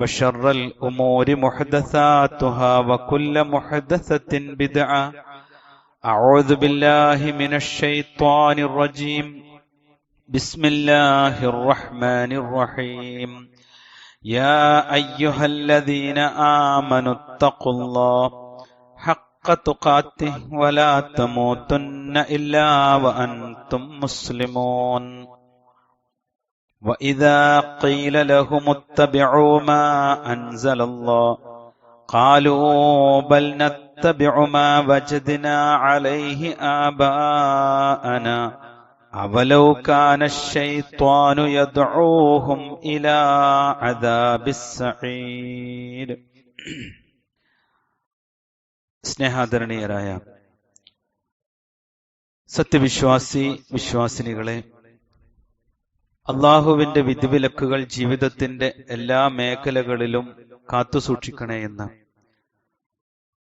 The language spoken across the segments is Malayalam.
وشر الأمور محدثاتها وكل محدثة بدعة. أعوذ بالله من الشيطان الرجيم. بسم الله الرحمن الرحيم. يا أيها الذين آمنوا اتقوا الله حق تقاته ولا تموتن إلا وأنتم مسلمون. وإذا قيل لهم اتبعوا ما أنزل الله قالوا بل نتبع ما وجدنا عليه آباءنا أولو كان الشيطان يدعوهم إلى عذاب السعير സ്നേഹാദരണീയരായ സത്യവിശ്വാസി വിശ്വാസിനികളെ അള്ളാഹുവിന്റെ വിധിവിലക്കുകൾ ജീവിതത്തിന്റെ എല്ലാ മേഖലകളിലും കാത്തു സൂക്ഷിക്കണേ എന്ന്.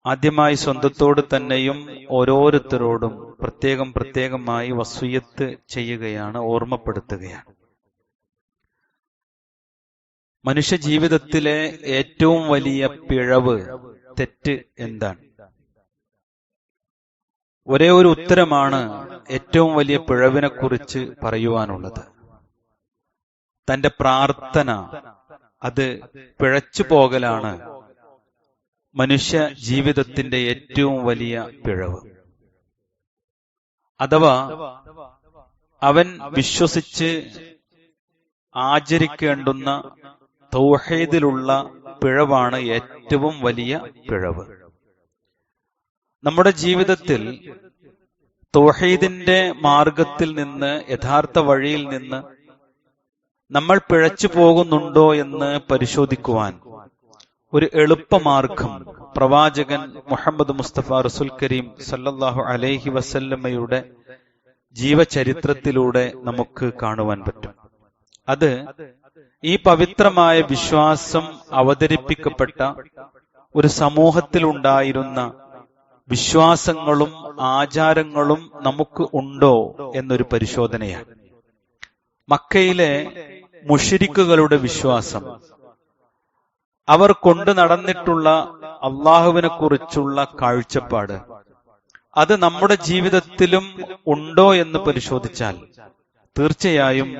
ആദ്യമായി സ്വന്തത്തോട് തന്നെയും ഓരോരുത്തരോടും പ്രത്യേകം പ്രത്യേകമായി വസൂയത്ത് ചെയ്യുകയാണ് ഓർമ്മപ്പെടുത്തുകയാണ്. മനുഷ്യ ജീവിതത്തിലെ ഏറ്റവും വലിയ പിഴവ് തെറ്റ് എന്താണ്? ഒരേ ഒരു ഉത്തരമാണ് ഏറ്റവും വലിയ പിഴവിനെ കുറിച്ച് പറയുവാനുള്ളത്. തന്റെ പ്രാർത്ഥന അത് പിഴച്ചു പോകലാണ്. മനുഷ്യ ജീവിതത്തിന്റെ ഏറ്റവും വലിയ പിഴവ്. അഥവാ അവൻ വിശ്വസിച്ച് ആചരിക്കേണ്ടുന്ന തൗഹീദിലുള്ള പിഴവാണ് ഏറ്റവും വലിയ പിഴവ്. നമ്മുടെ ജീവിതത്തിൽ തൗഹീദിന്റെ മാർഗത്തിൽ നിന്ന് യഥാർത്ഥ വഴിയിൽ നിന്ന് നമ്മൾ പിഴച്ചു പോകുന്നുണ്ടോ എന്ന് പരിശോധിക്കുവാൻ. ഒരു എളുപ്പമാർഗം പ്രവാചകൻ മുഹമ്മദ് മുസ്തഫ റസുൽ കരീം സല്ലാഹു അലൈഹി വസല്ലമ്മയുടെ ജീവചരിത്രത്തിലൂടെ നമുക്ക് കാണുവാൻ പറ്റും. അത് ഈ പവിത്രമായ വിശ്വാസം അവതരിപ്പിക്കപ്പെട്ട ഒരു സമൂഹത്തിലുണ്ടായിരുന്ന വിശ്വാസങ്ങളും ആചാരങ്ങളും നമുക്ക് ഉണ്ടോ എന്നൊരു പരിശോധനയാണ്. മക്കയിലെ മുഷിരിക്കുകളുടെ വിശ്വാസം. അവർ കൊണ്ടു നടന്നിട്ടുള്ള അള്ളാഹുവിനെ കുറിച്ചുള്ള കാഴ്ചപ്പാട്. അത് നമ്മുടെ ജീവിതത്തിലും ഉണ്ടോ എന്ന് പരിശോധിച്ചാൽ തീർച്ചയായും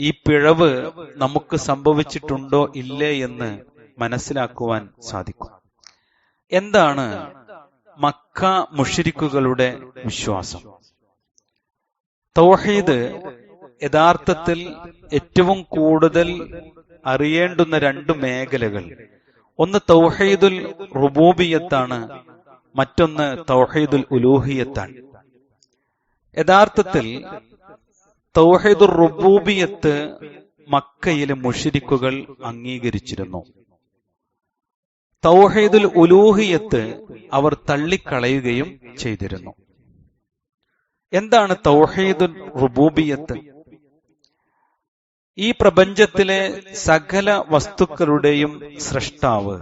ഈ പിഴവ് നമുക്ക് സംഭവിച്ചിട്ടുണ്ടോ ഇല്ലേ എന്ന് മനസ്സിലാക്കുവാൻ സാധിക്കും. എന്താണ് മക്ക മുഷിരിക്കുകളുടെ വിശ്വാസം? തൗഹീദ് യഥാർത്ഥത്തിൽ ഏറ്റവും കൂടുതൽ അറിയേണ്ടുന്ന രണ്ട് മേഖലകൾ. ഒന്ന് തൗഹീദുൽ റുബൂബിയത്താണ് മറ്റൊന്ന് തൗഹീദുൽ ഉലൂഹിയത്താണ്. യഥാർത്ഥത്തിൽ തൗഹീദുൽ റുബൂബിയത്ത് മക്കയിലെ മുഷിരിക്കുകൾ അംഗീകരിച്ചിരുന്നു. തൗഹീദുൽ ഉലൂഹിയത്ത് അവർ തള്ളിക്കളയുകയും ചെയ്തിരുന്നു. എന്താണ് തൗഹീദുൽ റുബൂബിയത്ത്? ഈ പ്രപഞ്ചത്തിലെ സകല വസ്തുക്കളുടെയും സൃഷ്ടാവ്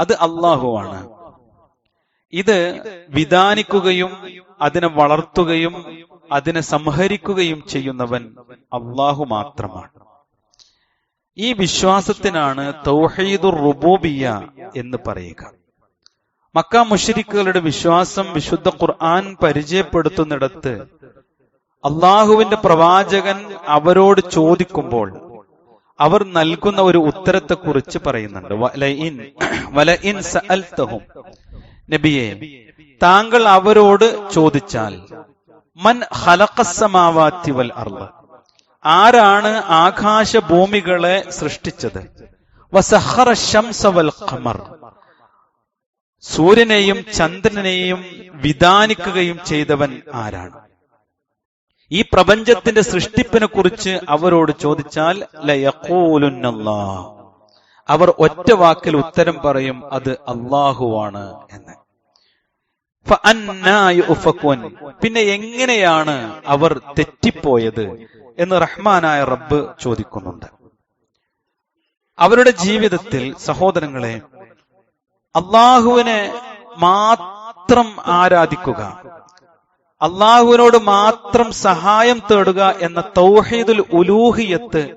അത് അള്ളാഹുവാണ്. ഇത് വിധാനിക്കുകയും അതിനെ വളർത്തുകയും അതിനെ സംഹരിക്കുകയും ചെയ്യുന്നവൻ അള്ളാഹു മാത്രമാണ്. ഈ വിശ്വാസത്തിനാണ് തൗഹീദുർ റുബൂബിയ എന്ന് പറയുക. മക്ക മുഷരിക്കുകളുടെ വിശ്വാസം വിശുദ്ധ ഖുർആൻ പരിചയപ്പെടുത്തുന്നിടത്ത് അള്ളാഹുവിന്റെ പ്രവാചകൻ അവരോട് ചോദിക്കുമ്പോൾ അവർ നൽകുന്ന ഒരു ഉത്തരത്തെക്കുറിച്ച് പറയുന്നുണ്ട്. നബിയെ താങ്കൾ അവരോട് ചോദിച്ചാൽ മൻ ഹലക്കസമാവാത്തി വൽ അർൾ. ആരാണ് ആകാശ ഭൂമികളെ സൃഷ്ടിച്ചത്? വസഹറ ഖമർ. സൂര്യനെയും ചന്ദ്രനെയും വിധാനിക്കുകയും ചെയ്തവൻ ആരാണ്? ഈ പ്രപഞ്ചത്തിന്റെ സൃഷ്ടിപ്പിനെ കുറിച്ച് അവരോട് ചോദിച്ചാൽ ലയക്കൂലുന്നല്ലാ അവർ ഒറ്റ വാക്കിൽ ഉത്തരം പറയും അത് അള്ളാഹുവാണ് എന്ന്. പിന്നെ എങ്ങനെയാണ് അവർ തെറ്റിപ്പോയത് എന്ന് റഹ്മാനായ റബ്ബ് ചോദിക്കുന്നുണ്ട്. അവരുടെ ജീവിതത്തിൽ സഹോദരങ്ങളെ അള്ളാഹുവിനെ മാത്രം ആരാധിക്കുക അള്ളാഹുവിനോട് മാത്രം സഹായം തേടുക എന്ന തൗഹീദുൽ ഉലൂഹിയത്ത്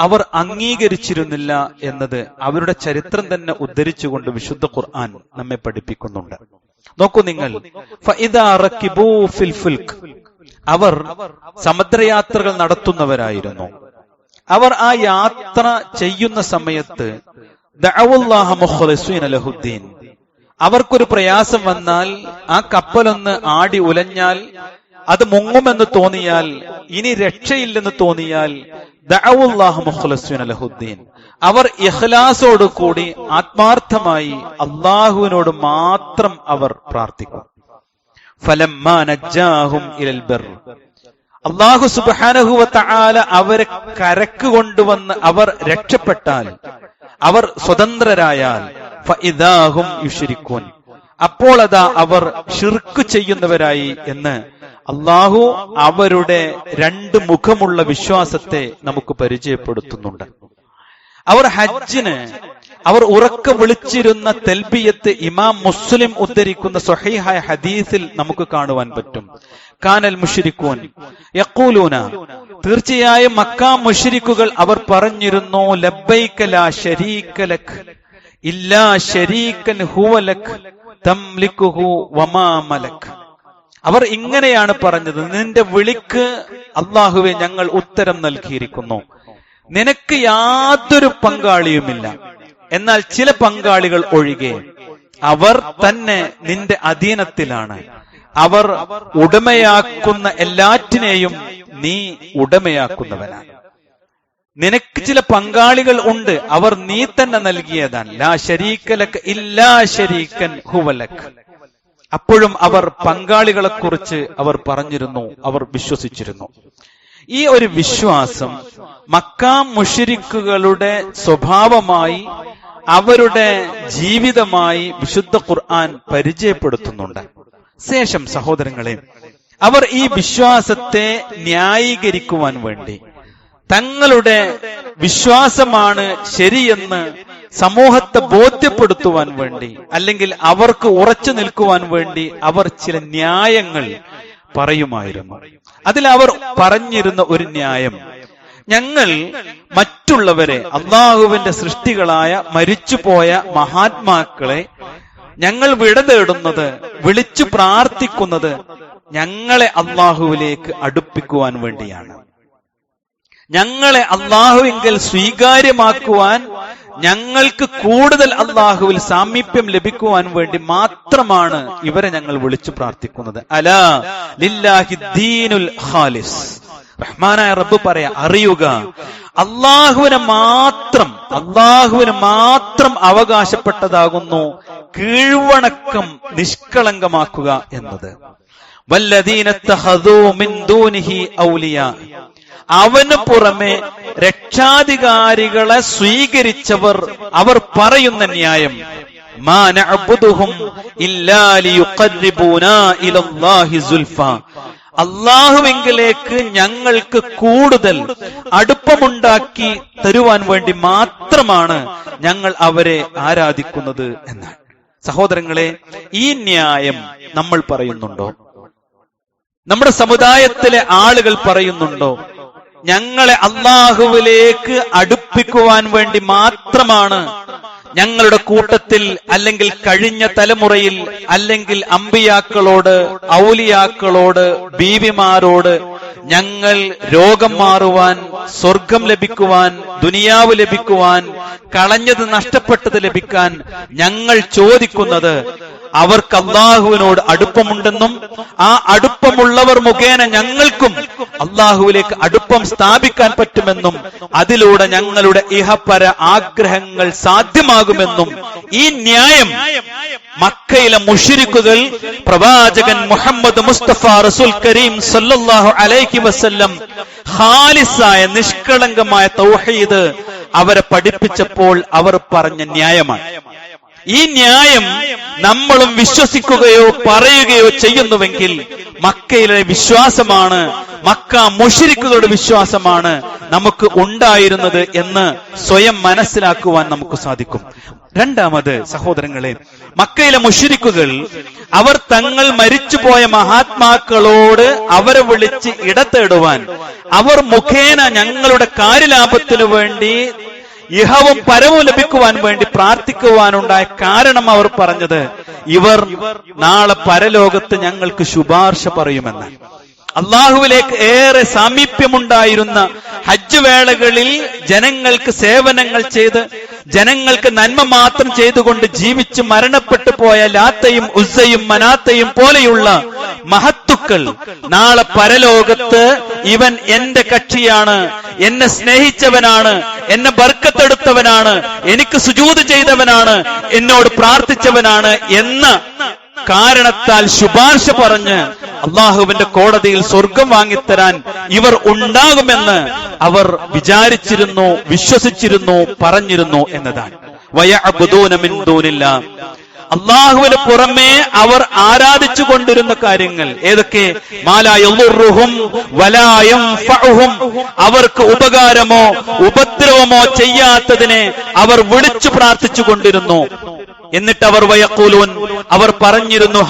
അവർ അംഗീകരിച്ചിരുന്നില്ല എന്നത് അവരുടെ ചരിത്രം തന്നെ ഉദ്ധരിച്ചുകൊണ്ട് വിശുദ്ധ ഖുർആൻ നമ്മെ പഠിപ്പിക്കുന്നുണ്ട്. നോക്കൂ നിങ്ങൾ. അവർ സമുദ്രയാത്രകൾ നടത്തുന്നവരായിരുന്നു. അവർ ആ യാത്ര ചെയ്യുന്ന സമയത്ത് അവർക്കൊരു പ്രയാസം വന്നാൽ ആ കപ്പലൊന്ന് ആടി ഉലഞ്ഞാൽ അത് മുങ്ങുമെന്ന് തോന്നിയാൽ ഇനി രക്ഷയില്ലെന്ന് തോന്നിയാൽ അവർ ഇഖ്ലാസോട് കൂടി ആത്മാർത്ഥമായി അള്ളാഹുവിനോട് മാത്രം അവർ പ്രാർത്ഥിക്കും. ഫലം അള്ളാഹു സുബ്ഹാനഹു വ അവരെ കരക്ക് കൊണ്ടുവന്ന് അവർ രക്ഷപ്പെട്ടാൽ അവർ സ്വതന്ത്രരായാൽ ഫഇദാഹും യുശ്രിക്കൂൻ അപ്പോൾ അതാ അവർ ഷിർക്ക് ചെയ്യുന്നവരായി എന്ന് അള്ളാഹു അവരുടെ രണ്ട് മുഖമുള്ള വിശ്വാസത്തെ നമുക്ക് പരിചയപ്പെടുത്തുന്നുണ്ട്. അവർ ഹജ്ജിന് അവർ ഉറക്ക വിളിച്ചിരുന്ന തെൽബിയത്ത് ഇമാം മുസ്ലിം ഉദ്ധരിക്കുന്ന സ്വഹീഹായ ഹദീസിൽ നമുക്ക് കാണുവാൻ പറ്റും. കാനൽ മുഷിരിക്കൂൻ യക്കൂലൂന തീർച്ചയായും മക്കാ മുഷിരിക്കുകൾ അവർ പറഞ്ഞിരുന്നു ലബൈക്കല ലക്. ഇല്ലാ ഹുവലക് അവർ ഇങ്ങനെയാണ് പറഞ്ഞത് നിന്റെ വിളിക്ക് അള്ളാഹുവെ ഞങ്ങൾ ഉത്തരം നൽകിയിരിക്കുന്നു. നിനക്ക് യാതൊരു പങ്കാളിയുമില്ല. എന്നാൽ ചില പങ്കാളികൾ ഒഴികെ അവർ തന്നെ നിന്റെ അധീനത്തിലാണ്. അവർ ഉടമയാക്കുന്ന എല്ലാറ്റിനെയും നീ ഉടമയാക്കുന്നവനാണ്. നിനക്ക് ചില പങ്കാളികൾ ഉണ്ട്. അവർ നീ തന്നെ നൽകിയതാണ് ലാ ശരീക്കലക്ക് ഇല്ലാ ശരീക്കൻ ഹുവലക്. അപ്പോഴും അവർ പങ്കാളികളെ കുറിച്ച് അവർ പറഞ്ഞിരുന്നു. അവർ വിശ്വസിച്ചിരുന്നു. ഈ ഒരു വിശ്വാസം മക്കാം മുഷിരിക്കുകളുടെ സ്വഭാവമായി അവരുടെ ജീവിതമായി വിശുദ്ധ ഖുർആൻ പരിചയപ്പെടുത്തുന്നുണ്ട്. ശേഷം സഹോദരങ്ങളെ അവർ ഈ വിശ്വാസത്തെ ന്യായീകരിക്കുവാൻ വേണ്ടി തങ്ങളുടെ വിശ്വാസമാണ് ശരിയെന്ന് സമൂഹത്തെ ബോധ്യപ്പെടുത്തുവാൻ വേണ്ടി അല്ലെങ്കിൽ അവർക്ക് ഉറച്ചു നിൽക്കുവാൻ വേണ്ടി അവർ ചില ന്യായങ്ങൾ പറയുമായിരുന്നു. അതിൽ അവർ പറഞ്ഞിരുന്ന ഒരു ന്യായം ഞങ്ങൾ മറ്റുള്ളവരെ അള്ളാഹുവിന്റെ സൃഷ്ടികളായ മരിച്ചുപോയ മഹാത്മാക്കളെ ഞങ്ങൾ വിട തേടുന്നത് വിളിച്ചു പ്രാർത്ഥിക്കുന്നത് ഞങ്ങളെ അള്ളാഹുവിലേക്ക് അടുപ്പിക്കുവാൻ വേണ്ടിയാണ്. ഞങ്ങളെ അള്ളാഹുവിങ്കിൽ സ്വീകാര്യമാക്കുവാൻ ഞങ്ങൾക്ക് കൂടുതൽ അള്ളാഹുവിൽ സാമീപ്യം ലഭിക്കുവാൻ വേണ്ടി മാത്രമാണ് ഇവരെ ഞങ്ങൾ വിളിച്ചു പ്രാർത്ഥിക്കുന്നത്. അലാ ലില്ലാഹി ദീനുൽ ഖാലിസ്. റഹ്മാനായ റബ്ബ് പറയാ അറിയുക അള്ളാഹുവിനെ മാത്രം അള്ളാഹുവിന് മാത്രം അവകാശപ്പെട്ടതാകുന്നു കീഴ്വണക്കം നിഷ്കളങ്കമാക്കുക എന്നത്. വല്ലദീനത്തഹദൂ മിൻ ദൂനിഹി ഔലിയ. അവന് പുറമെ രക്ഷാധികാരികളെ സ്വീകരിച്ചവർ അവർ പറയുന്ന ന്യായം. അള്ളാഹുവെങ്കിലേക്ക് ഞങ്ങൾക്ക് കൂടുതൽ അടുപ്പമുണ്ടാക്കി തരുവാൻ വേണ്ടി മാത്രമാണ് ഞങ്ങൾ അവരെ ആരാധിക്കുന്നത് എന്നാണ്. സഹോദരങ്ങളെ ഈ ന്യായം നമ്മൾ പറയുന്നുണ്ടോ? നമ്മുടെ സമുദായത്തിലെ ആളുകൾ പറയുന്നുണ്ടോ? ഞങ്ങളെ അള്ളാഹുവിലേക്ക് അടുപ്പിക്കുവാൻ വേണ്ടി മാത്രമാണ് ഞങ്ങളുടെ കൂട്ടത്തിൽ അല്ലെങ്കിൽ കഴിഞ്ഞ തലമുറയിൽ അല്ലെങ്കിൽ അമ്പിയാക്കളോട് ഔലിയാക്കളോട് ബീവിമാരോട് ഞങ്ങൾ രോഗം മാറുവാൻ സ്വർഗം ലഭിക്കുവാൻ ദുനിയാവ് ലഭിക്കുവാൻ കളഞ്ഞത് നഷ്ടപ്പെട്ടത് ലഭിക്കാൻ ഞങ്ങൾ ചോദിക്കുന്നത് അവർക്ക് അള്ളാഹുവിനോട് അടുപ്പമുണ്ടെന്നും ആ അടുപ്പമുള്ളവർ മുഖേന ഞങ്ങൾക്കും അള്ളാഹുവിലേക്ക് അടുപ്പം സ്ഥാപിക്കാൻ പറ്റുമെന്നും അതിലൂടെ ഞങ്ങളുടെ ഇഹപര ആഗ്രഹങ്ങൾ സാധ്യമാകുമെന്നും ഈ ന്യായം മക്കയിലെ മുഷിരിക്കുകൾ പ്രവാചകൻ മുഹമ്മദ് മുസ്തഫ റസുൽ കരീം സല്ലാഹു അലൈഹി വസ്ല്ലം ഹാലിസായ നിഷ്കളങ്കമായ തൗഹീദ് അവരെ പഠിപ്പിച്ചപ്പോൾ അവർ പറഞ്ഞ ന്യായമാണ്. ഈ ന്യായം നമ്മളും വിശ്വസിക്കുകയോ പറയുകയോ ചെയ്യുന്നുവെങ്കിൽ മക്കയിലെ വിശ്വാസമാണ് മക്ക മുഷിരിക്കുകളുടെ വിശ്വാസമാണ് നമുക്ക് ഉണ്ടായിരുന്നത് എന്ന് സ്വയം മനസ്സിലാക്കുവാൻ നമുക്ക് സാധിക്കും. രണ്ടാമത് സഹോദരങ്ങളെ മക്കയിലെ മുഷിരിക്കുകൾ അവർ തങ്ങൾ മരിച്ചുപോയ മഹാത്മാക്കളോട് അവരെ വിളിച്ച് ഇടത്തേടുവാൻ അവർ മുഖേന ഞങ്ങളുടെ കാര്യലാഭത്തിനു വേണ്ടി ഇഹവും പരവും ലഭിക്കുവാൻ വേണ്ടി പ്രാർത്ഥിക്കുവാനുണ്ടായ കാരണം അവർ പറഞ്ഞത് ഇവർ നാളെ പരലോകത്ത് ഞങ്ങൾക്ക് ശുപാർശ പറയുമെന്ന്. അള്ളാഹുവിലേക്ക് ഏറെ സാമീപ്യമുണ്ടായിരുന്ന ഹജ്ജ് വേളകളിൽ ജനങ്ങൾക്ക് സേവനങ്ങൾ ചെയ്ത് ജനങ്ങൾക്ക് നന്മ മാത്രം ചെയ്തുകൊണ്ട് ജീവിച്ച് മരണപ്പെട്ടു പോയ ലാത്തയും ഉസ്സയും മനാത്തയും പോലെയുള്ള മഹത്തുക്കൾ നാളെ പരലോകത്ത് ഇവൻ എന്റെ കക്ഷിയാണ് എന്നെ സ്നേഹിച്ചവനാണ് എന്നെ ബർക്കത്തെടുത്തവനാണ് എനിക്ക് സുജൂത് ചെയ്തവനാണ് എന്നോട് പ്രാർത്ഥിച്ചവനാണ് എന്ന കാരണത്താൽ ശുപാർശ പറഞ്ഞ് അള്ളാഹുവിന്റെ കോടതിയിൽ സ്വർഗം വാങ്ങിത്തരാൻ ഇവർ ഉണ്ടാകുമെന്ന് അവർ വിചാരിച്ചിരുന്നു വിശ്വസിച്ചിരുന്നു പറഞ്ഞിരുന്നു എന്നതാണ്. വയ അബുദൂനമിൻ ദൂനില്ല. അള്ളാഹുവിന് പുറമേ അവർ ആരാധിച്ചു കൊണ്ടിരുന്ന കാര്യങ്ങൾ ഏതൊക്കെ? അവർക്ക് ഉപകാരമോ ഉപദ്രവമോ ചെയ്യാത്തതിനെ അവർ വിളിച്ചു പ്രാർത്ഥിച്ചു കൊണ്ടിരുന്നു. എന്നിട്ട് അവർ വയക്കൂലൂൻ അവർ പറഞ്ഞിരുന്നു.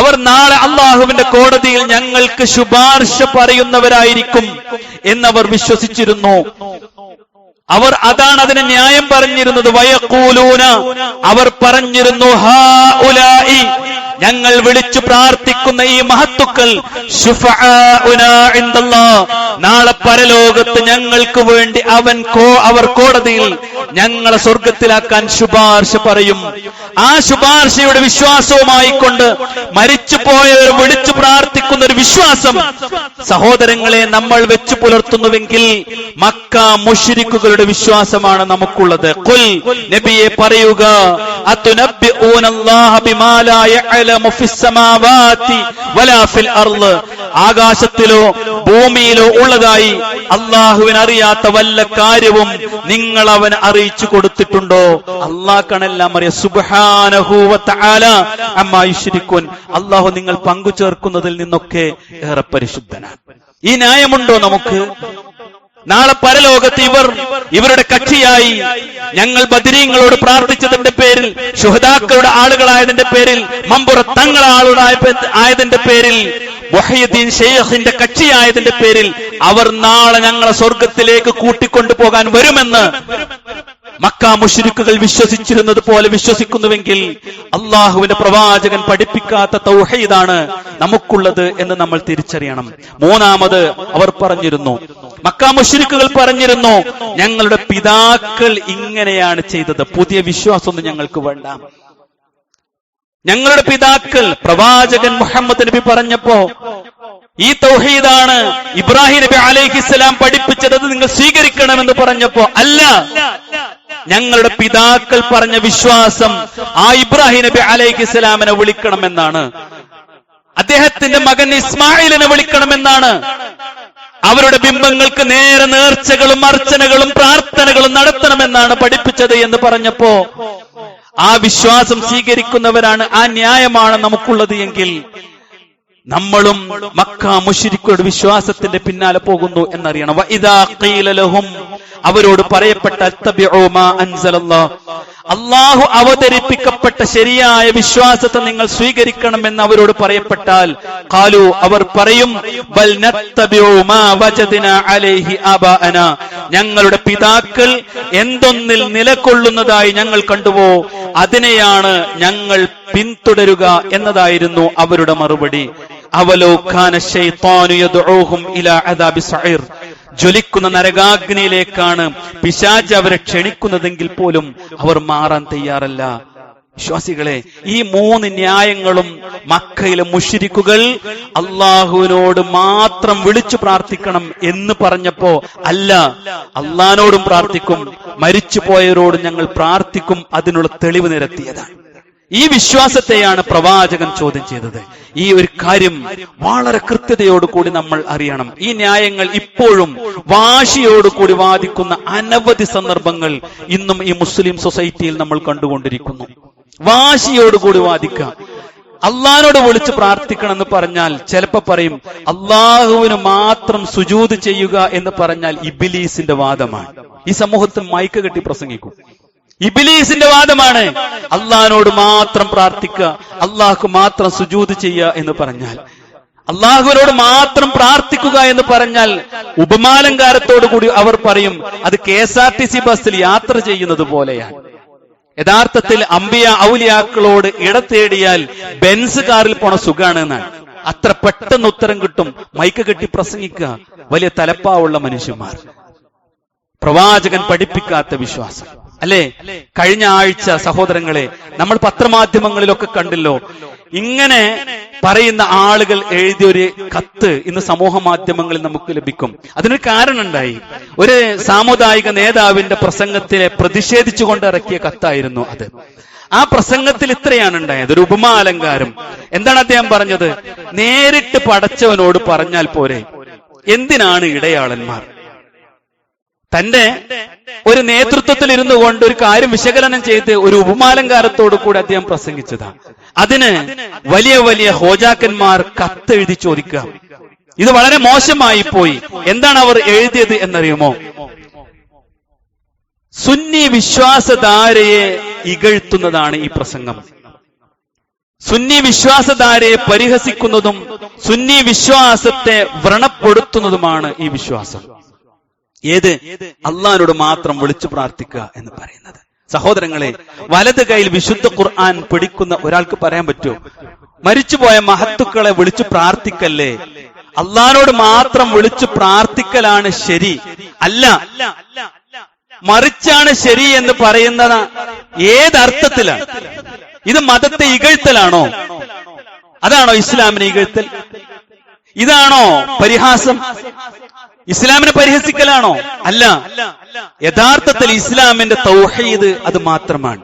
അവർ നാളെ അള്ളാഹുവിന്റെ കോടതിയിൽ ഞങ്ങൾക്ക് ശുപാർശ പറയുന്നവരായിരിക്കും എന്നവർ വിശ്വസിച്ചിരുന്നു. അവർ അതാണ് അതിന് ന്യായം പറഞ്ഞിരുന്നത്. വയക്കൂലൂന. അവർ പറഞ്ഞിരുന്നു ഹാ ഉലായി ഞങ്ങൾ വിളിച്ചു പ്രാർത്ഥിക്കുന്ന ഈ മഹത്തുക്കൾ. നാളെ പരലോകത്ത് ഞങ്ങൾക്ക് വേണ്ടി അവൻ കോ അവർ കോടതിയിൽ ഞങ്ങളെ സ്വർഗത്തിലാക്കാൻ ശുപാർശ പറയും ആ ശുപാർശയുടെ വിശ്വാസവുമായി കൊണ്ട് മരിച്ചു പോയവർ വിളിച്ചു പ്രാർത്ഥിക്കുന്ന ഒരു വിശ്വാസം സഹോദരങ്ങളെ നമ്മൾ വെച്ചു പുലർത്തുന്നുവെങ്കിൽ മക്ക മുഷിരിക്കുകളുടെ വിശ്വാസമാണ് നമുക്കുള്ളത് കുൽ നബിയെ പറയുക അത്തുനബ്ബിഊന അല്ലാഹ ബിമാ ആകാശത്തിലോ ഭൂമിയിലോ ഉള്ളതായി അള്ളാഹുവിന് അറിയാത്ത വല്ല കാര്യവും നിങ്ങൾ അവൻ അറിയിച്ചു കൊടുത്തിട്ടുണ്ടോ? അള്ളാഹ്ക്കണെല്ലാം അറിയാം. സുബ്ഹാനഹു വ തആല അമ്മാ യുശ്രിക്കുൻ. അള്ളാഹു നിങ്ങൾ പങ്കുചേർക്കുന്നതിൽ നിന്നൊക്കെ ഏറെ പരിശുദ്ധനാണ്. ഈ ന്യായമുണ്ടോ നമുക്ക്? നാളെ പരലോകത്ത് ഇവർ ഇവരുടെ കക്ഷിയായി ഞങ്ങൾ ബദരീങ്ങളോട് പ്രാർത്ഥിച്ചതിന്റെ പേരിൽ ശുഹദാക്കളുടെ ആളുകളായതിന്റെ പേരിൽ മമ്പുറ തങ്ങൾ ആളുകളായ ആയതിന്റെ പേരിൽ മൊഹീദ്ദീൻ ഷെയ്ഖിന്റെ കക്ഷിയായതിന്റെ പേരിൽ അവർ നാളെ ഞങ്ങളെ സ്വർഗത്തിലേക്ക് കൂട്ടിക്കൊണ്ടു പോകാൻ വരുമെന്ന് മക്ക മുഷിരിക്കുകൾ വിശ്വസിച്ചിരുന്നത് പോലെ വിശ്വസിക്കുന്നുവെങ്കിൽ അള്ളാഹുവിന്റെ പ്രവാചകൻ പഠിപ്പിക്കാത്ത തൗഹീദാണ് നമുക്കുള്ളത് എന്ന് നമ്മൾ തിരിച്ചറിയണം. മൂന്നാമത് അവർ പറഞ്ഞിരുന്നു മക്ക മുഷിരിക്കുകൾ പറഞ്ഞിരുന്നു ഞങ്ങളുടെ പിതാക്കൾ ഇങ്ങനെയാണ് ചെയ്തത്. പുതിയ വിശ്വാസമൊന്നും ഞങ്ങൾക്ക് വേണ്ട. ഞങ്ങളുടെ പിതാക്കൾ പ്രവാചകൻ മുഹമ്മദ് നബി പറഞ്ഞപ്പോ ഈ തൗഹീദാണ് ഇബ്രാഹിം നബി അലൈഹിസ്സലാം പഠിപ്പിച്ചത് നിങ്ങൾ സ്വീകരിക്കണമെന്ന് പറഞ്ഞപ്പോ അല്ല ഞങ്ങളുടെ പിതാക്കൾ പറഞ്ഞ വിശ്വാസം ആ ഇബ്രാഹിം നബി അലൈഹി സ്വലാമിനെ വിളിക്കണമെന്നാണ്. അദ്ദേഹത്തിന്റെ മകൻ ഇസ്മായിലിനെ വിളിക്കണമെന്നാണ്. അവരുടെ ബിംബങ്ങൾക്ക് നേരെ നേർച്ചകളും അർച്ചനകളും പ്രാർത്ഥനകളും നടത്തണമെന്നാണ് പഠിപ്പിച്ചത് എന്ന് പറഞ്ഞപ്പോ ആ വിശ്വാസം സ്വീകരിക്കുന്നവരാണ് ആ ന്യായമാണ് നമുക്കുള്ളത് എങ്കിൽ നമ്മളും മക്ക മുഷിരിക്കോട് വിശ്വാസത്തിന്റെ പിന്നാലെ പോകുന്നു എന്നറിയണം. അവരോട് പറയപ്പെട്ട അള്ളാഹു അവതരിപ്പിക്കപ്പെട്ട ശരിയായ വിശ്വാസത്തെ നിങ്ങൾ സ്വീകരിക്കണം എന്ന് അവരോട് പറയപ്പെട്ടാൽ കാലു അവർ പറയും ഞങ്ങളുടെ പിതാക്കൾ എന്തൊന്നിൽ നിലകൊള്ളുന്നതായി ഞങ്ങൾ കണ്ടുവോ അതിനെയാണ് ഞങ്ങൾ പിന്തുടരുക എന്നതായിരുന്നു അവരുടെ മറുപടി. ജ്വലിക്കുന്ന നരകാഗ്നിയിലേക്കാണ് പിശാജ് അവരെ ക്ഷണിക്കുന്നതെങ്കിൽ പോലും അവർ മാറാൻ തയ്യാറല്ല. വിശ്വാസികളെ ഈ മൂന്ന് ന്യായങ്ങളും മക്കയിലെ മുഷിരിക്കുകൾ അള്ളാഹുവിനോട് മാത്രം വിളിച്ചു പ്രാർത്ഥിക്കണം എന്ന് പറഞ്ഞപ്പോ അല്ല അള്ളഹാനോടും പ്രാർത്ഥിക്കും. മരിച്ചുപോയവരോട് ഞങ്ങൾ പ്രാർത്ഥിക്കും. അതിനുള്ള തെളിവ് നിരത്തിയതാണ്. ഈ വിശ്വാസത്തെയാണ് പ്രവാചകൻ ചോദ്യം ചെയ്തത്. ഈ ഒരു കാര്യം വളരെ കൃത്യതയോടുകൂടി നമ്മൾ അറിയണം. ഈ ന്യായങ്ങൾ ഇപ്പോഴും വാശിയോടുകൂടി വാദിക്കുന്ന അനവധി സന്ദർഭങ്ങൾ ഇന്നും ഈ മുസ്ലിം സൊസൈറ്റിയിൽ നമ്മൾ കണ്ടുകൊണ്ടിരിക്കുന്നു. വാശിയോടുകൂടി വാദിക്കാം അള്ളഹാനോട് വിളിച്ച് പ്രാർത്ഥിക്കണം എന്ന് പറഞ്ഞാൽ ചിലപ്പോ പറയും അള്ളാഹുവിന് മാത്രം സുജൂത് ചെയ്യുക എന്ന് പറഞ്ഞാൽ ഇബിലീസിന്റെ വാദമാണ്. ഈ സമൂഹത്തിൽ മൈക്ക് കെട്ടി പ്രസംഗിക്കും. ഇബിലീസിന്റെ വാദമാണ്. അള്ളഹാനോട് മാത്രം പ്രാർത്ഥിക്കുക അള്ളാഹ്ക്ക് മാത്രം സുജൂത് ചെയ്യുക എന്ന് പറഞ്ഞാൽ. അള്ളാഹുവിനോട് മാത്രം പ്രാർത്ഥിക്കുക എന്ന് പറഞ്ഞാൽ ഉപമാലങ്കാരത്തോടു കൂടി അവർ പറയും അത് K S R T C ബസ്സിൽ യാത്ര ചെയ്യുന്നത് പോലെയാണ്. യഥാർത്ഥത്തിൽ അമ്പിയ ഔലിയാക്കളോട് ഇട തേടിയാൽ ബെൻസ് കാറിൽ പോണ സുഖാണ് എന്നാണ് അത്ര പെട്ടെന്ന് ഉത്തരം കിട്ടും മൈക്ക് കെട്ടി പ്രസംഗിക്കുക വലിയ തലപ്പാവുള്ള മനുഷ്യന്മാർ. പ്രവാചകൻ പഠിപ്പിക്കാത്ത വിശ്വാസം. അല്ലേ? കഴിഞ്ഞ ആഴ്ച സഹോദരങ്ങളെ നമ്മൾ പത്രമാധ്യമങ്ങളിലൊക്കെ കണ്ടല്ലോ. ഇങ്ങനെ പറയുന്ന ആളുകൾ എഴുതിയ ഒരു കത്ത് ഇന്ന് സമൂഹ മാധ്യമങ്ങളിൽ നമുക്ക് ലഭിക്കും. അതിനൊരു കാരണമുണ്ടായി. ഒരു സാമുദായിക നേതാവിന്റെ പ്രസംഗത്തിലെ പ്രതിഷേധിച്ചുകൊണ്ട് ഇറക്കിയ കത്തായിരുന്നു അത്. ആ പ്രസംഗത്തിൽ ഇത്രയാണ് ഉണ്ടായത്. ഒരു ഉപമാലങ്കാരം എന്താണ് അദ്ദേഹം പറഞ്ഞത്? നേരിട്ട് പടച്ചവനോട് പറഞ്ഞാൽ പോരെ. എന്തിനാണ് ഇടയാളന്മാർ? തന്റെ ഒരു നേതൃത്വത്തിൽ ഇരുന്നു കൊണ്ട് ഒരു കാര്യം വിശകലനം ചെയ്ത് ഒരു ഉപമാലങ്കാരത്തോടു കൂടി അദ്ദേഹം പ്രസംഗിച്ചതാ. അതിന് വലിയ വലിയ ഹോജാക്കന്മാർ കത്തെഴുതി ചോദിക്കുക. ഇത് വളരെ മോശമായി പോയി. എന്താണ് അവർ എഴുതിയത് എന്നറിയുമോ? സുന്നി വിശ്വാസധാരയെ ഇകഴ്ത്തുന്നതാണ് ഈ പ്രസംഗം. സുന്നി വിശ്വാസധാരയെ പരിഹസിക്കുന്നതും സുന്നി വിശ്വാസത്തെ വ്രണപ്പെടുത്തുന്നതുമാണ് ഈ വിശ്വാസം. ഏത്? അള്ളഹാനോട് മാത്രം വിളിച്ചു പ്രാർത്ഥിക്കുക എന്ന് പറയുന്നത്. സഹോദരങ്ങളെ വലത് കൈയിൽ വിശുദ്ധ ഖുർആൻ പിടിക്കുന്ന ഒരാൾക്ക് പറയാൻ പറ്റുമോ? മരിച്ചുപോയ മഹത്തുക്കളെ വിളിച്ചു പ്രാർത്ഥിക്കല്ലേ? അള്ളഹാനോട് മാത്രം വിളിച്ചു പ്രാർത്ഥിക്കലാണ് ശരി. അല്ല. മറിച്ചാണ് ശരി എന്ന് പറയുന്നത് ഏതർത്ഥത്തിലാണ് ഇത് മതത്തെ ഇകഴ്ത്തലാണോ? അതാണോ ഇസ്ലാമിനെ ഇകഴ്ത്തൽ? ഇതാണോ പരിഹാസം? ഇസ്ലാമിനെ പരിഹസിക്കലാണോ? അല്ല. യഥാർത്ഥത്തിൽ ഇസ്ലാമിന്റെ തൗഹീദ് അത് മാത്രമാണ്.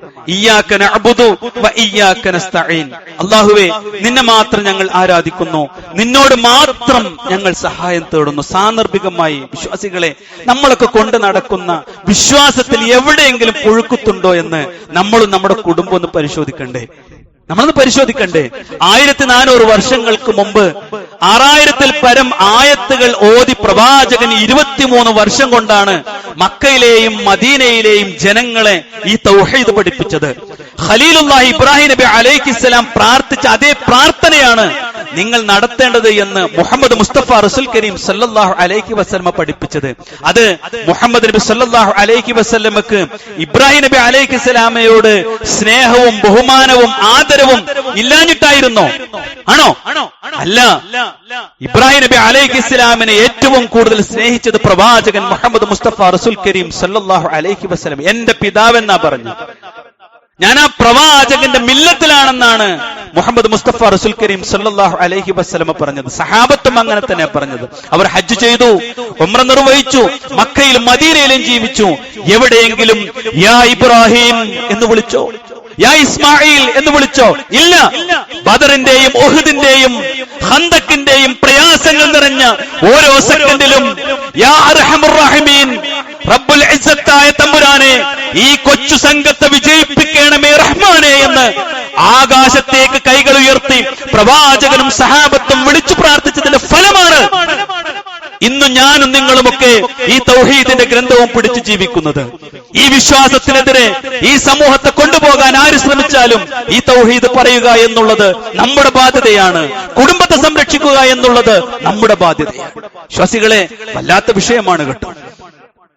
അള്ളാഹുവെ നിന്നെ മാത്രം ഞങ്ങൾ ആരാധിക്കുന്നു. നിന്നോട് മാത്രം ഞങ്ങൾ സഹായം തേടുന്നു. സാന്ദർഭികമായി വിശ്വാസികളെ നമ്മളൊക്കെ കൊണ്ട് നടക്കുന്ന വിശ്വാസത്തിൽ എവിടെയെങ്കിലും പുഴുക്കുത്തുണ്ടോ എന്ന് നമ്മളും നമ്മുടെ കുടുംബം ഒന്ന് പരിശോധിക്കണ്ടേ? നമ്മളൊന്ന് പരിശോധിക്കണ്ടേ? ആയിരത്തി നാനൂറ് വർഷങ്ങൾക്ക് മുമ്പ് ആറായിരത്തിൽ പരം ആയത്തുകൾ ഓതി പ്രവാചകൻ ഇരുപത്തിമൂന്ന് വർഷം കൊണ്ടാണ് മക്കയിലെയും മദീനയിലെയും ജനങ്ങളെ ഈ തൗഹീദ് പഠിപ്പിച്ചത്. ഖലീലുല്ലാഹി ഇബ്രാഹിം നബി അലൈഹിസ്സലാം പ്രാർത്ഥിച്ച അതേ പ്രാർത്ഥനയാണ് നിങ്ങൾ നടത്തേണ്ടത് എന്ന് മുഹമ്മദ് മുസ്തഫ റസുൽ കരീം സല്ലാഹു അലൈഹി വസ്ലമ പഠിപ്പിച്ചത്. അത് മുഹമ്മദ് നബി സല്ലാഹു അലൈഹി വസ്ലമക്ക് ഇബ്രാഹിം നബി അലൈഹി സ്വലാമയോട് സ്നേഹവും ബഹുമാനവും ആദരവും ഇല്ലാഞ്ഞിട്ടായിരുന്നോ? ആണോ? അല്ല. ഇബ്രാഹിം നബി അലൈഹി ഇസ്ലാമിനെ ഏറ്റവും കൂടുതൽ സ്നേഹിച്ചത് പ്രവാചകൻ മുഹമ്മദ് മുസ്തഫ റസുൽ കരീം സല്ലാഹു അലൈഹി വസ്ലം എന്റെ പിതാവെന്നാ പറഞ്ഞു ഞാൻ ആ പ്രവാചകന്റെ മില്ലത്തിലാണെന്നാണ് മുഹമ്മദ് മുസ്തഫ റസുൽ കരീം സല്ലാഹു അലഹി വസ്ലമ പറഞ്ഞത്. സഹാബത്തും അങ്ങനെ തന്നെ പറഞ്ഞത്. അവർ ഹജ്ജ് ചെയ്തു ഉമ്ര നിർവഹിച്ചു മക്കയിലും മദീനയിലും ജീവിച്ചു. എവിടെയെങ്കിലും യാ ഇബ്രാഹിം എന്ന് വിളിച്ചോ? യാ ഇസ്മായിൽ എന്ന് വിളിച്ചോ? ഇല്ല. ബദറിന്റെയും ഒഹുദിന്റെയും ഹന്തക്കിന്റെയും പ്രയാസങ്ങൾ നിറഞ്ഞ ഓരോ സെക്കൻഡിലും യാ റബ്ബുൽ ഇസ്സത്തായ തമ്പുരാനെ ഈ കൊച്ചു സംഘത്തെ വിജയിപ്പിക്കണമേ റഹ്മാനെ എന്ന് ആകാശത്തേക്ക് കൈകൾ ഉയർത്തി പ്രവാചകനും സഹാബത്തും വിളിച്ചു പ്രാർത്ഥിച്ചതിന്റെ ഫലമാണ് ഇന്ന് ഞാനും നിങ്ങളുമൊക്കെ ഈ തൗഹീദിന്റെ ഗ്രന്ഥവും പിടിച്ചു ജീവിക്കുന്നത്. ഈ വിശ്വാസത്തിനെതിരെ ഈ സമൂഹത്തെ കൊണ്ടുപോകാൻ ആര് ശ്രമിച്ചാലും ഈ തൗഹീദ് പറയുക എന്നുള്ളത് നമ്മുടെ ബാധ്യതയാണ്. കുടുംബത്തെ സംരക്ഷിക്കുക എന്നുള്ളത് നമ്മുടെ ബാധ്യതയാണ്. വിശ്വാസികളെ വല്ലാത്ത വിഷയമാണ് കേട്ടോ.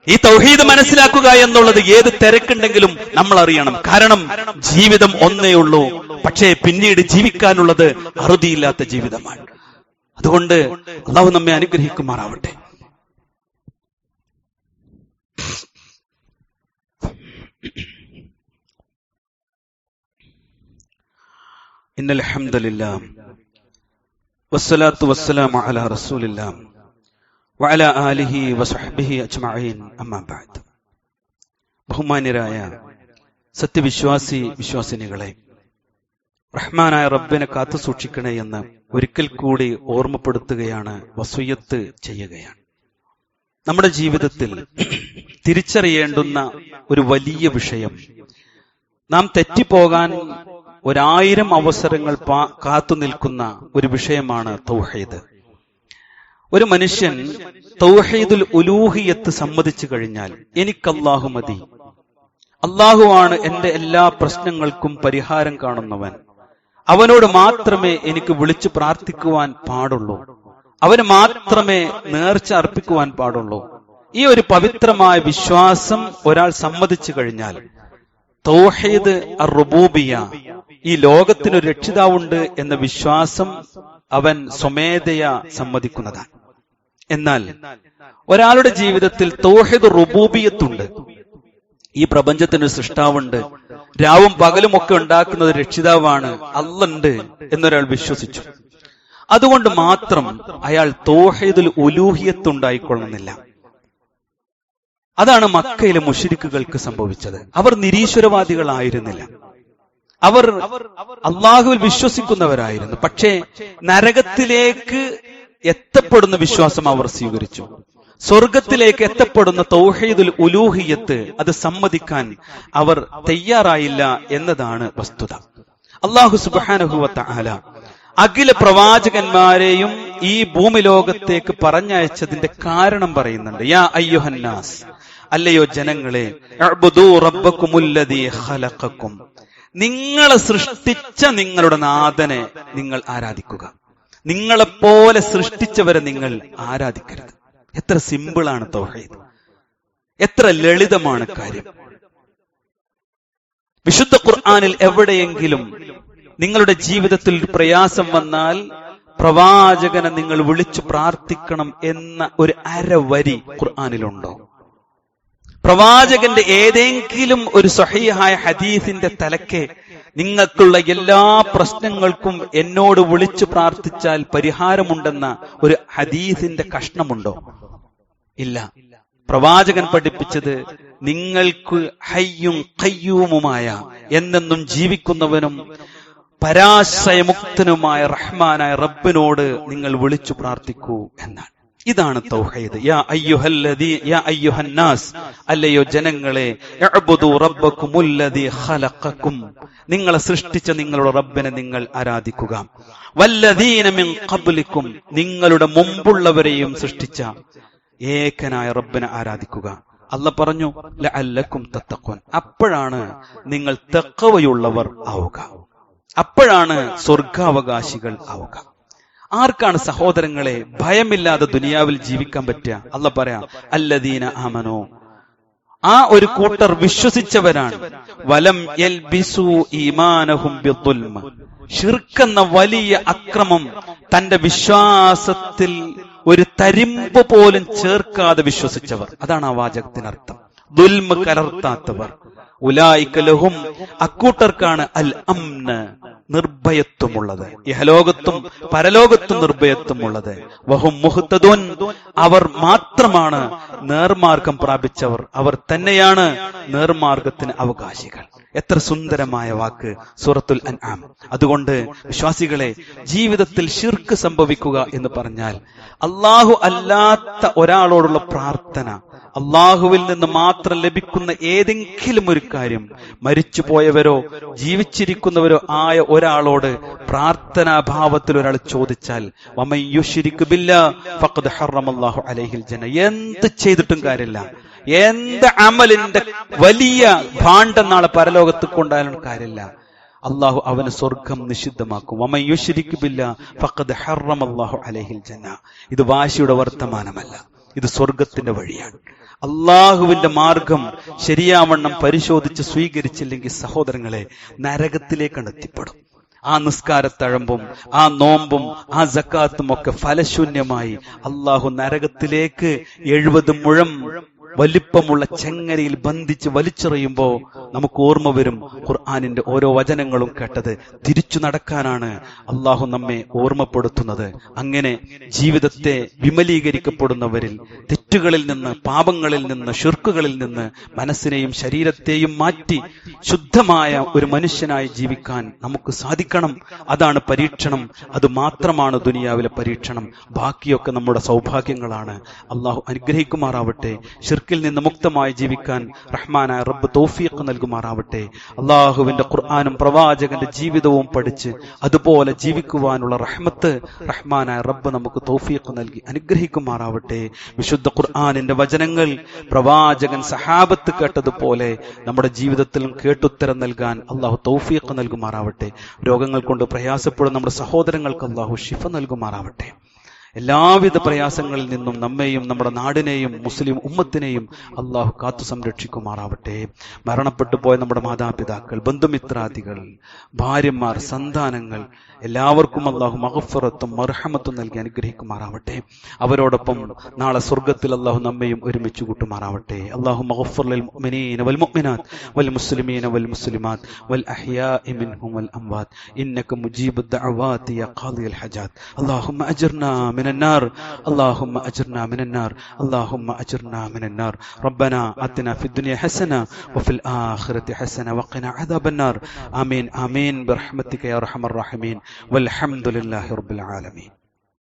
ഈ തൗഹീദ് മനസ്സിലാക്കുക എന്നുള്ളത് ഏത് തിരക്കുണ്ടെങ്കിലും നമ്മൾ അറിയണം കാരണം ജീവിതം ഒന്നേ ഉള്ളൂ. പക്ഷേ പിന്നീട് ജീവിക്കാനുള്ളത് അറുതിയില്ലാത്ത ജീവിതമാണ്. അതുകൊണ്ട് അള്ളാഹു നമ്മെ അനുഗ്രഹിക്കുമാറാവട്ടെ. ഇന്നലഹമില്ല വസ്സലാത്തു വസ്സലാം അല റസൂലില്ലാം വഅല ആലിഹി വസഹബിഹി അജ്മഈൻ അമ്മാ ബഅദ് ബഹുമാന്യരായ സത്യവിശ്വാസി വിശ്വാസിനികളെ റഹ്മാനായ റബ്ബിനെ കാത്തു സൂക്ഷിക്കണേ എന്ന് ഒരിക്കൽ കൂടി ഓർമ്മപ്പെടുത്തുകയാണ് വസുയത്ത് ചെയ്യുകയാണ്. നമ്മുടെ ജീവിതത്തിൽ തിരിച്ചറിയേണ്ടുന്ന ഒരു വലിയ വിഷയം നാം തെറ്റിപ്പോകാൻ ഒരായിരം അവസരങ്ങൾ കാത്തു നിൽക്കുന്ന ഒരു വിഷയമാണ് തൗഹീദ്. ഒരു മനുഷ്യൻ തൗഹീദുൽ ഉലൂഹിയത്ത് സമ്മതിച്ചു കഴിഞ്ഞാൽ എനിക്ക് എനിക്കല്ലാഹു മതി. അള്ളാഹുവാണ് എന്റെ എല്ലാ പ്രശ്നങ്ങൾക്കും പരിഹാരം കാണുന്നവൻ. അവനോട് മാത്രമേ എനിക്ക് വിളിച്ചു പ്രാർത്ഥിക്കുവാൻ പാടുള്ളൂ. അവന് മാത്രമേ നേർച്ച അർപ്പിക്കുവാൻ പാടുള്ളൂ. ഈ ഒരു പവിത്രമായ വിശ്വാസം ഒരാൾ സമ്മതിച്ചു കഴിഞ്ഞാൽ തൗഹീദ് അറുബൂബിയ ഈ ലോകത്തിനൊരു രക്ഷിതാവുണ്ട് എന്ന വിശ്വാസം അവൻ സ്വമേധയാ സമ്മതിക്കുന്നതാണ്. എന്നാൽ ഒരാളുടെ ജീവിതത്തിൽ തോഹിദ് റുബൂബിയത്തുണ്ട്. ഈ പ്രപഞ്ചത്തിന് സൃഷ്ടാവുണ്ട്. രാവും പകലും ഒക്കെ ഉണ്ടാക്കുന്നത് രക്ഷിതാവാണ് അല്ലുണ്ട് എന്നൊരാൾ വിശ്വസിച്ചു. അതുകൊണ്ട് മാത്രം അയാൾ തോഹീദുൽ ഉലൂഹിയത്തുണ്ടായിക്കൊള്ളുന്നില്ല. അതാണ് മക്കയിലെ മുഷിരിക്കുകൾക്ക് സംഭവിച്ചത്. അവർ നിരീശ്വരവാദികളായിരുന്നില്ല. അവർ അള്ളാഹുവിൽ വിശ്വസിക്കുന്നവരായിരുന്നു. പക്ഷേ നരകത്തിലേക്ക് എത്തപ്പെടുന്ന വിശ്വാസം അവർ സ്വീകരിച്ചു. സ്വർഗത്തിലേക്ക് എത്തപ്പെടുന്ന തൗഹീദുൽ ഉലൂഹിയത്ത് അത് സമ്മതിക്കാൻ അവർ തയ്യാറായില്ല എന്നതാണ് വസ്തുത. അള്ളാഹു സുബാനുഹുവത്ത ആല അഖില പ്രവാചകന്മാരെയും ഈ ഭൂമി ലോകത്തേക്ക് പറഞ്ഞയച്ചതിന്റെ കാരണം പറയുന്നുണ്ട്. യാ അയ്യുഹന്നാസ് അല്ലയോ ജനങ്ങളെ നിങ്ങളെ സൃഷ്ടിച്ച നിങ്ങളുടെ നാഥനെ നിങ്ങൾ ആരാധിക്കുക. നിങ്ങളെപ്പോലെ സൃഷ്ടിച്ചവരെ നിങ്ങൾ ആരാധിക്കരുത്. എത്ര സിമ്പിളാണ് തൗഹീദ്. എത്ര ലളിതമാണ് കാര്യം. വിശുദ്ധ ഖുർആാനിൽ എവിടെയെങ്കിലും നിങ്ങളുടെ ജീവിതത്തിൽ പ്രയാസം വന്നാൽ പ്രവാചകനെ നിങ്ങൾ വിളിച്ചു പ്രാർത്ഥിക്കണം എന്ന ഒരു അരവരി ഖുർആനിലുണ്ടോ? പ്രവാചകന്റെ ഏതെങ്കിലും ഒരു സഹീഹായ ഹദീസിന്റെ തലക്ക് നിങ്ങൾക്കുള്ള എല്ലാ പ്രശ്നങ്ങൾക്കും എന്നോട് വിളിച്ചു പ്രാർത്ഥിച്ചാൽ പരിഹാരമുണ്ടെന്ന ഒരു ഹദീസിന്റെ കഷ്ണമുണ്ടോ? ഇല്ല. പ്രവാചകൻ പഠിപ്പിച്ചത് നിങ്ങൾക്ക് ഹയ്യും കയ്യൂമുമായ എന്നെന്നും ജീവിക്കുന്നവനും പരാശയമുക്തനുമായ റഹ്മാനായ റബ്ബിനോട് നിങ്ങൾ വിളിച്ചു പ്രാർത്ഥിക്കൂ എന്നാണ്. ഇതാണ് തൗഹീദ്. യാ അയ്യുഹല്ലദീ യാ അയ്യുഹന്നാസ്. അല്ലയോ ജനങ്ങളെ ഇഅ്ബുദു റബ്ബക്കുമുല്ലദീ ഖലഖക്കും. നിങ്ങളെ സൃഷ്ടിച്ച നിങ്ങളുടെ റബ്ബിനെ നിങ്ങൾ ആരാധിക്കുക. വല്ലദീന മിൻ ഖബ്ലിക്കും. നിങ്ങളുടെ മുമ്പുള്ളവരെയും സൃഷ്ടിച്ച ഏകനായ റബ്ബിനെ ആരാധിക്കുക. അല്ല പറഞ്ഞു ലഅല്ലക്കും തത്തഖൂൻ. അപ്പോഴാണ് നിങ്ങൾ തഖവയുള്ളവർ ആവുക. അപ്പോഴാണ് സ്വർഗാവകാശികൾ ആവുക. ആർക്കാണ് സഹോദരങ്ങളെ ഭയമില്ലാതെ ദുനിയാവിൽ ജീവിക്കാൻ പറ്റുക? അല്ല പറയാം അല്ലദീന ആമനോ. ആ ഒരു കൂട്ടർ വിശ്വസിച്ചവരാണ്. വലം യൽബിസു ഈമാനഹും ബിദ്ദുൽമ ഷിർക്കെന്ന വലിയ അക്രമം തന്റെ വിശ്വാസത്തിൽ ഒരു തരിമ്പ് പോലും ചേർക്കാതെ വിശ്വസിച്ചവർ. അതാണ് ആ വാചകത്തിനർത്ഥം ദുൽമ കലർത്താത്തവർ. ഉലായിക്കലഹും അക്കൂട്ടർക്കാണ് അൽ അംന് നിർഭയത്വമുള്ളത്. ഇഹലോകത്തും പരലോകത്തും നിർഭയത്വമുള്ളത്. വഹും മുഹത്തദുൻ അവർ മാത്രമാണ് നേർമാർഗം പ്രാപിച്ചവർ. അവർ തന്നെയാണ് നേർമാർഗത്തിന് അവകാശികൾ. എത്ര സുന്ദരമായ വാക്ക് സൂറത്തുൽ അൻആം. അതുകൊണ്ട് വിശ്വാസികളെ ജീവിതത്തിൽ ശിർക്ക് സംഭവിക്കുക എന്ന് പറഞ്ഞാൽ അള്ളാഹു അല്ലാത്ത ഒരാളോടുള്ള പ്രാർത്ഥന അള്ളാഹുവിൽ നിന്ന് മാത്രം ലഭിക്കുന്ന ഏതെങ്കിലും ഒരു കാര്യം മരിച്ചുപോയവരോ ജീവിച്ചിരിക്കുന്നവരോ ആയ ഒരാളോട് പ്രാർത്ഥനാഭാവത്തിൽ ഒരാൾ ചോദിച്ചാൽ അലൈഹിൽ ജന്ന എന്ത് ചെയ്തിട്ടും കാര്യമില്ല. എന്ത് അമലിന്റെ വലിയ നാളെ പരലോകത്ത് കൊണ്ടായാലും കാര്യമില്ല. അള്ളാഹു അവന് സ്വർഗം നിഷിദ്ധമാക്കും. ജന്ന ഇത് വാശിയുടെ വർത്തമാനമല്ല. ഇത് സ്വർഗത്തിന്റെ വഴിയാണ്. അള്ളാഹുവിന്റെ മാർഗം ശരിയാവണ്ണം പരിശോധിച്ച് സ്വീകരിച്ചില്ലെങ്കിൽ സഹോദരങ്ങളെ നരകത്തിലേക്കാണ് എത്തിപ്പെടും. ആ നിസ്കാരത്തഴമ്പും ആ നോമ്പും ആ ജക്കാത്തും ഒക്കെ ഫലശൂന്യമായി അള്ളാഹു നരകത്തിലേക്ക് എഴുപത് മുഴം വലിപ്പമുള്ള ചെങ്ങരയിൽ ബന്ധിച്ച് വലിച്ചെറിയുമ്പോ നമുക്ക് ഓർമ്മ വരും ഖുർആാനിന്റെ ഓരോ വചനങ്ങളും കേട്ടത്. തിരിച്ചു നടക്കാനാണ് അള്ളാഹു നമ്മെ ഓർമ്മപ്പെടുത്തുന്നത്. അങ്ങനെ ജീവിതത്തെ വിമലീകരിക്കപ്പെടുന്നവരിൽ തെറ്റുകളിൽ നിന്ന് പാപങ്ങളിൽ നിന്ന് ഷിർക്കുകളിൽ നിന്ന് മനസ്സിനെയും ശരീരത്തെയും മാറ്റി ശുദ്ധമായ ഒരു മനുഷ്യനായി ജീവിക്കാൻ നമുക്ക് സാധിക്കണം. അതാണ് പരീക്ഷണം. അത് മാത്രമാണ് ദുനിയാവിലെ പരീക്ഷണം. ബാക്കിയൊക്കെ നമ്മുടെ സൗഭാഗ്യങ്ങളാണ്. അള്ളാഹു അനുഗ്രഹിക്കുമാറാവട്ടെ. ഷിർക്കിൽ നിന്ന് മുക്തമായി ജീവിക്കാൻ റഹ്മാനായ റബ്ബ് തോഫീഖ് നൽകുമാറാവട്ടെ. അള്ളാഹുവിന്റെ ഖുർആാനും പ്രവാചകന്റെ ജീവിതവും പഠിച്ച് അതുപോലെ ജീവിക്കുവാനുള്ള റഹ്മത്ത് റഹ്മാനായ റബ്ബ് നമുക്ക് തോഫീഖ് നൽകി അനുഗ്രഹിക്കുമാറാവട്ടെ. വിശുദ്ധ ഖുർആാനിന്റെ വചനങ്ങൾ പ്രവാചകൻ സഹാബത്ത് കേട്ടതുപോലെ നമ്മുടെ ജീവിതത്തിലും കേട്ടുത്തരം നൽകാൻ അള്ളാഹു തൗഫീഖ് നൽകുമാറാവട്ടെ. രോഗങ്ങൾ കൊണ്ട് പ്രയാസപ്പെടുന്ന നമ്മുടെ സഹോദരങ്ങൾക്ക് അള്ളാഹു ഷിഫ നൽകുമാറാവട്ടെ. എല്ലാവിധ പ്രയാസങ്ങളിൽ നിന്നും നമ്മെയും നമ്മുടെ നാടിനെയും മുസ്ലിം ഉമ്മത്തിനെയും അള്ളാഹു കാത്തു സംരക്ഷിക്കുമാറാവട്ടെ. മരണപ്പെട്ടു പോയ നമ്മുടെ മാതാപിതാക്കൾ ബന്ധുമിത്രാദികൾ ഭാര്യമാർ സന്താനങ്ങൾ എല്ലാവർക്കും അള്ളാഹു മഹഫറത്തും മർഹമത്തും നൽകി അനുഗ്രഹിക്കുമാറാവട്ടെ. അവരോടൊപ്പം നാളെ സ്വർഗത്തിൽ അള്ളാഹു നമ്മയും ഒരുമിച്ച് കൂട്ടുമാറാവട്ടെ. അള്ളാഹു മഹഫുറൽ മുഅ്മിനീന വൽ മുഅ്മിനാത്ത് വൽ മുസ്ലിമീന വൽ മുസ്ലിമാത്ത് വൽ അഹ്യാഇ മിൻഹും വൽ ഇന്നക ഹജാത്ത്. അല്ലാഹുമ്മ അജ്ർനാ من النار. اللهم أجرنا من النار. اللهم أجرنا من النار. ربنا آتنا في الدنيا حسنة وفي الآخرة حسنة وقنا عذاب النار. آمين. آمين. برحمتك يا أرحم الراحمين. والحمد لله رب العالمين.